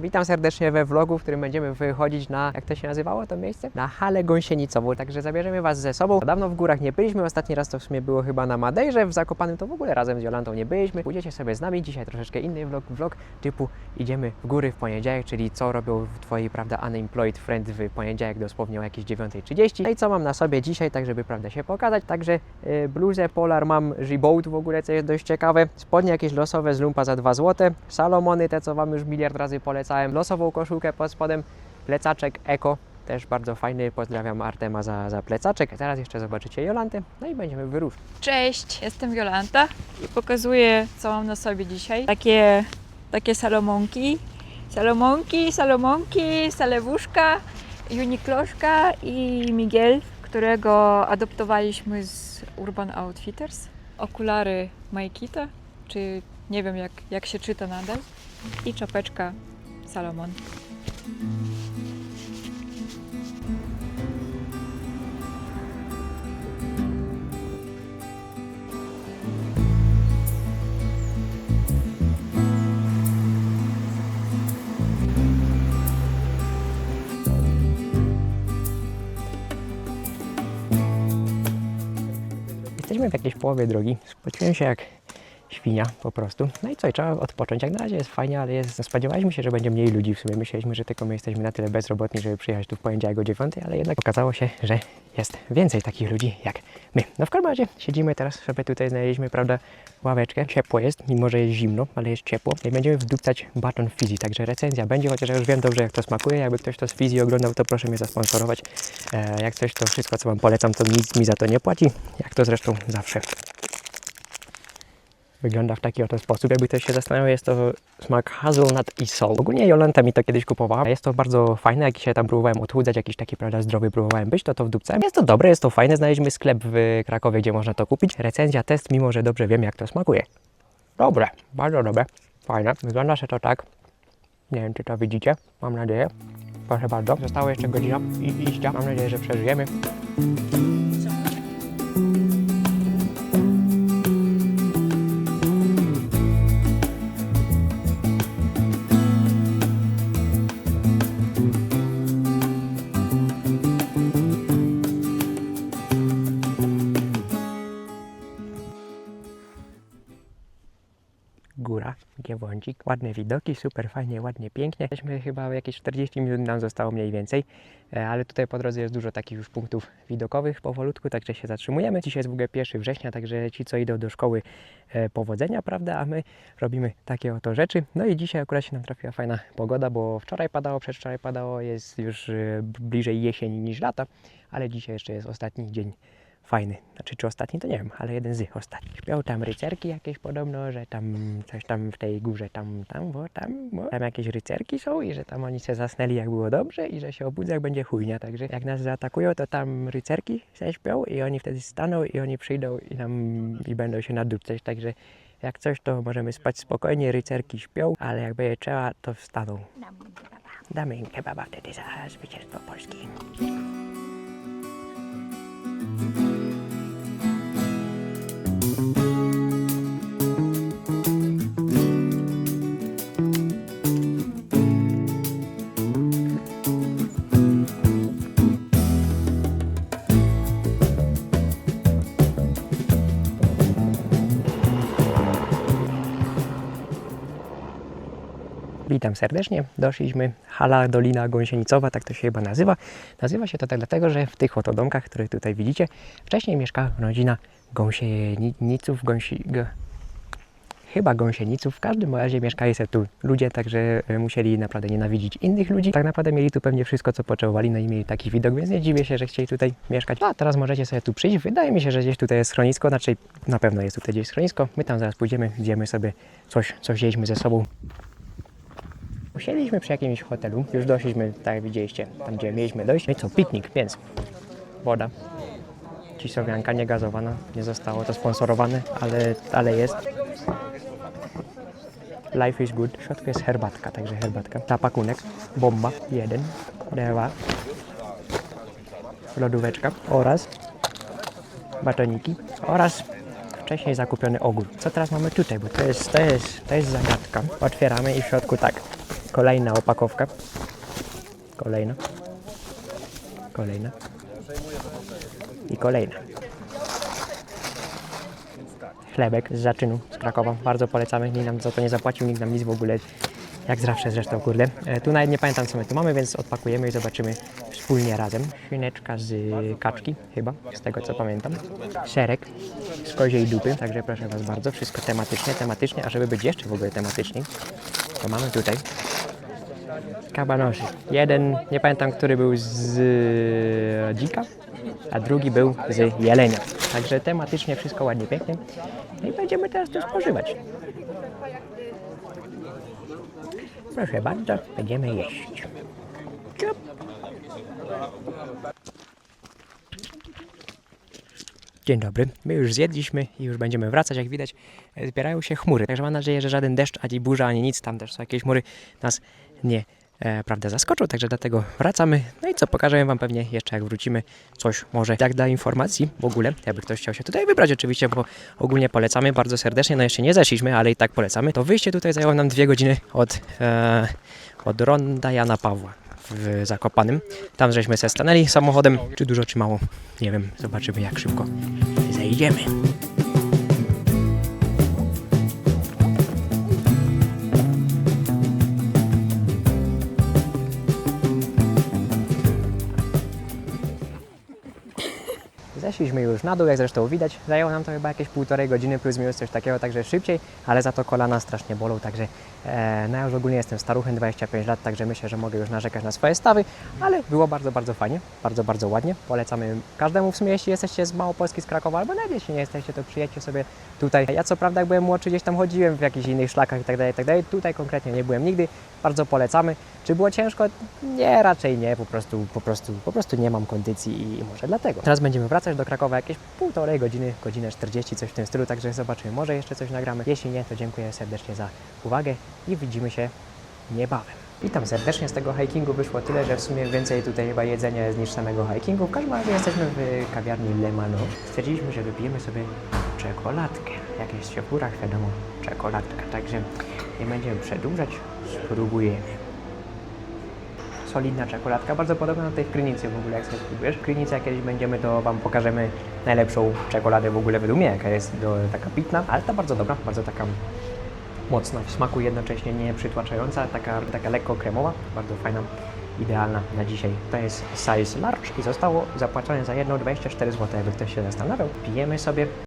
Witam serdecznie we vlogu, w którym będziemy wychodzić na, jak to się nazywało to miejsce? Na halę gąsienicową, także zabierzemy Was ze sobą. Dawno w górach nie byliśmy, ostatni raz to w sumie było chyba na Madejrze, w Zakopanym to w ogóle razem z Jolantą nie byliśmy. Pójdziecie sobie z nami, dzisiaj troszeczkę inny vlog, vlog typu idziemy w góry w poniedziałek, czyli co robią Twoi, prawda, unemployed friend w poniedziałek dosłownie o jakieś 9.30. No i co mam na sobie dzisiaj, tak żeby, prawda, się pokazać. Także y, bluzę Polar mam Reebok w ogóle, co jest dość ciekawe. Spodnie jakieś losowe z lumpa za 2 zł. Salomony, te co Wam już miliard razy polecałem. Losową koszulkę pod spodem. Plecaczek Eko, też bardzo fajny. Pozdrawiam Artema za, za plecaczek. Teraz jeszcze zobaczycie Jolantę, no i będziemy wyruszać. Cześć, jestem Jolanta i pokazuję, co mam na sobie dzisiaj. Takie, takie salomonki, salomonki, salomonki, salewuszka, Unikloszka i Miguel, którego adoptowaliśmy z Urban Outfitters. Okulary Majkita, czy nie wiem jak, jak się czyta nadal, i czapeczka Salomon. Jesteśmy w jakiejś połowie drogi. Spociłem się jak świnia po prostu. No i co, i trzeba odpocząć. Jak na razie jest fajnie, ale jest, no spodziewaliśmy się, że będzie mniej ludzi w sumie. Myśleliśmy, że tylko my jesteśmy na tyle bezrobotni, żeby przyjechać tu w poniedziałek o 9, ale jednak okazało się, że jest więcej takich ludzi jak my. No w każdym razie siedzimy teraz sobie tutaj, znaleźliśmy, prawda, ławeczkę. Ciepło jest, mimo że jest zimno, ale jest ciepło. I będziemy wdupcać baton Fizzy, także recenzja będzie, chociaż ja już wiem dobrze jak to smakuje. Jakby ktoś to z Fizzy oglądał, to proszę mnie zasponsorować. E, jak coś, to wszystko co Wam polecam, to nic mi za to nie płaci. Jak to zresztą zawsze. Wygląda w taki oto sposób. Jakby ktoś się zastanawiał, jest to smak hazelnut i sol. Ogólnie Jolanta mi to kiedyś kupowała. Jest to bardzo fajne, jak się tam próbowałem odchudzać, jakiś taki, prawda, zdrowy próbowałem być, to to wdupcałem. Jest to dobre, jest to fajne. Znaleźliśmy sklep w Krakowie, gdzie można to kupić. Recenzja, test, mimo że dobrze wiem, jak to smakuje. Dobre, bardzo dobre, fajne. Wygląda się to tak. Nie wiem, czy to widzicie. Mam nadzieję. Proszę bardzo. Została jeszcze godzina i iścia. Mam nadzieję, że przeżyjemy. Giewądzik, ładne widoki, super fajnie, ładnie, pięknie. Jesteśmy chyba jakieś 40 minut nam zostało mniej więcej, e, ale tutaj po drodze jest dużo takich już punktów widokowych powolutku, także się zatrzymujemy. Dzisiaj jest w ogóle 1 września, także ci, co idą do szkoły, e, powodzenia, prawda, a my robimy takie oto rzeczy. No i dzisiaj akurat się nam trafiła fajna pogoda, bo wczoraj padało, przedwczoraj padało, jest już e, bliżej jesieni niż lata, ale dzisiaj jeszcze jest ostatni dzień fajny. Znaczy, czy ostatni, to nie wiem, ale jeden z ostatnich. Śpią tam rycerki jakieś podobno, że tam coś tam w tej górze, tam, tam, bo tam, bo tam jakieś rycerki są i że tam oni się zasnęli jak było dobrze i że się obudzą jak będzie chujnia. Także jak nas zaatakują, to tam rycerki się śpią i oni wtedy staną i oni przyjdą i nam i będą się nadupcać. Także jak coś, to możemy spać spokojnie, rycerki śpią, ale jak będzie trzeba, to wstaną. Damy im kebaba wtedy za zwycięstwo Polski. Thank you. Witam serdecznie. Doszliśmy. Hala Dolina Gąsienicowa, tak to się chyba nazywa. Nazywa się to tak dlatego, że w tych oto domkach, które tutaj widzicie, wcześniej mieszkała rodzina gąsieniców, gąsi... G... Chyba gąsieniców. W każdym razie mieszkali sobie tu ludzie, także e, musieli naprawdę nienawidzić innych ludzi. Tak naprawdę mieli tu pewnie wszystko, co potrzebowali, no i mieli taki widok, więc nie dziwię się, że chcieli tutaj mieszkać. A teraz możecie sobie tu przyjść. Wydaje mi się, że gdzieś tutaj jest schronisko, znaczy na pewno jest tutaj gdzieś schronisko. My tam zaraz pójdziemy, zjemy sobie coś, co wzięliśmy ze sobą. Usiedliśmy przy jakimś hotelu, już doszliśmy, tak jak widzieliście, tam gdzie mieliśmy dojść. No i co, piknik, więc woda, cisowianka niegazowana, nie zostało to sponsorowane, ale, ale jest. Life is good. W środku jest herbatka, także herbatka. Tapakunek, bomba, jeden, dwa, lodóweczka oraz batoniki oraz wcześniej zakupiony ogór. Co teraz mamy tutaj, bo to jest, to jest, to jest zagadka. Otwieramy i w środku tak, Kolejna opakowka. Kolejna. Kolejna. I kolejna. Chlebek z zaczynu z Krakowa. Bardzo polecamy. Nikt nam za to nie zapłacił, nikt nam nic w ogóle. Jak zawsze zresztą, kurde. E, Tu nawet nie pamiętam, co my tu mamy, więc odpakujemy i zobaczymy wspólnie razem. Szyneczka z kaczki, chyba, z tego co pamiętam. Serek z koziej dupy, także proszę Was bardzo, wszystko tematycznie, tematycznie, a żeby być jeszcze w ogóle tematycznie, to mamy tutaj kabanosy. Jeden, nie pamiętam, który był z y, dzika, a drugi był z jelenia. Także tematycznie wszystko ładnie, pięknie. No i będziemy teraz to spożywać. Proszę bardzo, będziemy jeść. Ciup. Dzień dobry. My już zjedliśmy i już będziemy wracać. Jak widać, e, zbierają się chmury. Także mam nadzieję, że żaden deszcz, ani burza, ani nic tam też są jakieś chmury nas nie e, prawda, zaskoczą. Także dlatego wracamy. No i co, pokażę Wam pewnie jeszcze jak wrócimy coś może jak dla informacji w ogóle, jakby ktoś chciał się tutaj wybrać oczywiście, bo ogólnie polecamy bardzo serdecznie. No jeszcze nie zeszliśmy, ale i tak polecamy. To wyjście tutaj zajęło nam dwie godziny od, e, od ronda Jana Pawła w Zakopanym. Tam żeśmy se stanęli samochodem. Czy dużo, czy mało? Nie wiem. Zobaczymy jak szybko zejdziemy. Zeszliśmy już na dół, jak zresztą widać. Zajęło nam to chyba jakieś półtorej godziny plus minus coś takiego, także szybciej, ale za to kolana strasznie bolą, także e, no ja już ogólnie jestem staruchem, 25 lat, także myślę, że mogę już narzekać na swoje stawy, ale było bardzo, bardzo fajnie, bardzo, bardzo ładnie. Polecamy każdemu w sumie, jeśli jesteście z Małopolski, z Krakowa, albo nawet jeśli nie jesteście, to przyjedźcie sobie tutaj. Ja co prawda jak byłem młodszy, gdzieś tam chodziłem w jakichś innych szlakach i tak dalej, i tak. Tutaj konkretnie nie byłem nigdy, bardzo polecamy. Czy było ciężko? Nie, raczej nie, po prostu, po prostu, po prostu nie mam kondycji i może dlatego. Teraz będziemy wracać do Krakowa jakieś półtorej godziny, godzinę 40, coś w tym stylu, także zobaczymy, może jeszcze coś nagramy. Jeśli nie, to dziękuję serdecznie za uwagę i widzimy się niebawem. Witam serdecznie, z tego hikingu wyszło tyle, że w sumie więcej tutaj chyba jedzenia jest niż samego hikingu. W każdym razie jesteśmy w kawiarni Le Mano. Stwierdziliśmy, że wypijemy sobie czekoladkę. Jak jest w górach, wiadomo, czekoladka. Także nie będziemy przedłużać, spróbujemy solidna czekoladka, bardzo podobna do tej w Krynicy w ogóle, jak sobie spróbujesz. Jak kiedyś będziemy, to Wam pokażemy najlepszą czekoladę w ogóle według mnie, jaka jest do, taka pitna, ale ta bardzo dobra, bardzo taka mocna w smaku, jednocześnie nie przytłaczająca, taka, taka lekko kremowa, bardzo fajna, idealna na dzisiaj. To jest size large i zostało zapłacone za jedną 24 zł, jakby ktoś się zastanawiał. Pijemy sobie